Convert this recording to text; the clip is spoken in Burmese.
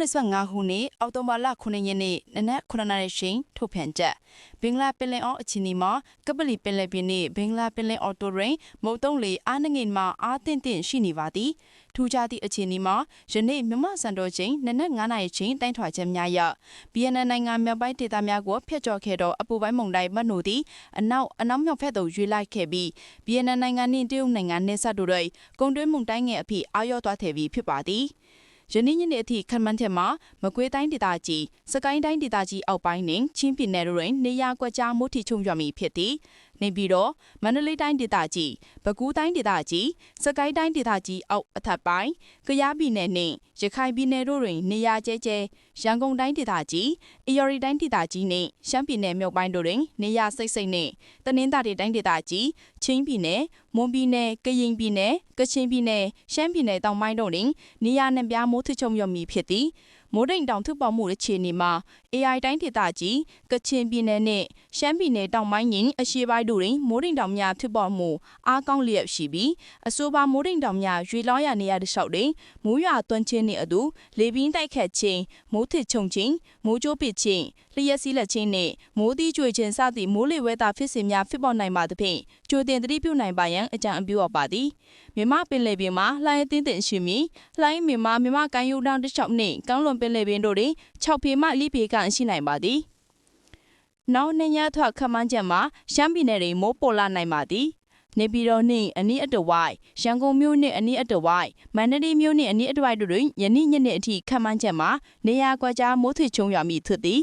2025ခုနှစ်အောက်တိုဘာလ9ရက်နေ့နနက်9:00နာရီချိန်ထုတ်ပြန်ချက်ဘင်္ဂလားပင်လယ်အော်အချီနီမှာကပလီပင်လယ်ပြင်နှင့်ဘင်္ဂလားပင်လယ်အော်တိုရင်မုတ်တုံးလေအားနငိမ်မှာအားသင့်သင့်ရှိနေပါသည်ထူးခြားသည့်အခြေအနေမှာယနေ့မြမစံတော်ချိန်နနက်9:00နာရီချိန်တိုင်းထွာချက်များအရ BNN နိုင်ငံမြောက်ပိုင်းဒေသများကိုဖျက်ကျော်ခဲ့သောအပူပိုင်းမုန်တိုင်းမတ်နိုသည်အနောက်အနောက်မြောက်ဘက်သို့ရွေ့လိုက်ခဲ့ပြီး BNN နိုင်ငံနှင့်တရုတ်နိုင်ငံနယ်စပ်တို့တွင်ကုန်တွင်းမုန်တိုင်းငယ်အဖြစ်အာရော့သွားခဲ့ပြီးဖြစ်ပါသည် ယနေ့ညနေအထိခန့်မှန်းချက်မှာမကွေးတိုင်းဒေသကြီးစကိုင်းတိုင်းဒေသကြီးအောက်ပိုင်းနှင့်ချင်းပြည်နယ်တို့တွင်နေရာကွက်ကြားမိုးထီချုံရွက်မီဖြစ်သည် နေပြီးတော့မန္တလေးတိုင်းဒေသကြီးပဲခူးတိုင်းဒေသကြီးစကိုင်းတိုင်းဒေသကြီးအောက်အထက်ပိုင်းကယားပြည်နယ်နှင့်ရခိုင်ပြည်နယ်တို့တွင်နေရာကျဲကျဲရန်ကုန်တိုင်းဒေသကြီးအေရရီတိုင်းဒေသကြီးနှင့်ရှမ်းပြည်နယ်မြောက်ပိုင်းတို့တွင်နေရာစိတ်စိတ်နှင့်တနင်္သာရီတိုင်းဒေသကြီးချင်းပြည်နယ်မွန်ပြည်နယ်ကရင်ပြည်နယ်ကချင်ပြည်နယ်ရှမ်းပြည်နယ်တောင်ပိုင်းတို့တွင်နေရာနှံပြားမိုးထချုံရွက်မီဖြစ်သည် မိုးတိမ်တောင်ထုပေါမှုအခြေအနေမှာ AI တိုင်းဒေသကြီးကချင်ပြည်နယ်နှင့်ရှမ်းပြည်နယ်တောင်ပိုင်းညင်အရှေ့ပိုင်းတို့တွင်မိုးတိမ်တောင်များဖြစ်ပေါ်မှုအားကောင်းလျက်ရှိပြီးအဆိုပါမိုးတိမ်တောင်များရွေလောင်းရနေရတဲ့လျှောက်တွင်မိုးရွာသွန်းခြင်းနှင့်အတူလေပင်းတိုက်ခတ်ခြင်းမိုးထစ်ချုံခြင်းမိုးကြိုးပစ်ခြင်းလျှက်စီးလက်ခြင်းနှင့်မိုးသီးကြွေခြင်းစသည့်မိုးလေဝဲတာဖြစ်စဉ်များဖြစ်ပေါ်နိုင်ပါသဖြင့်ကြိုတင်သတိပြုနိုင်ပါရန်အကြံအပြုအပ်ပါသည်မြမပင်လယ်ပြင်မှာလှိုင်းအသင်းတင်ရှိမီလှိုင်းမြမမြမကိုင်းယူတောင်တစ်ချောင်းနှင့်ကောင်းလွန်ပင်လယ်ပြင်တို့တွင်6ဖေမှ4ဖေခန့်ရှိနိုင်ပါသည်နောက်နှစ်ရက်ထွက်ခန့်မှန်းချက်မှာရှမ်းပြည်နယ်တွင်မိုးပေါ်လာနိုင်ပါသည်နေပြည်တော်နှင့်အနီးအတဝိုက်ရန်ကုန်မြို့နှင့်အနီးအတဝိုက်မန္တလေးမြို့နှင့်အနီးအတဝိုက်တို့တွင်ယနေ့ညနေအထိခန့်မှန်းချက်မှာနေရာကွက်ကြားမိုးထစ်ချုံရွာမည်ဖြစ်သည်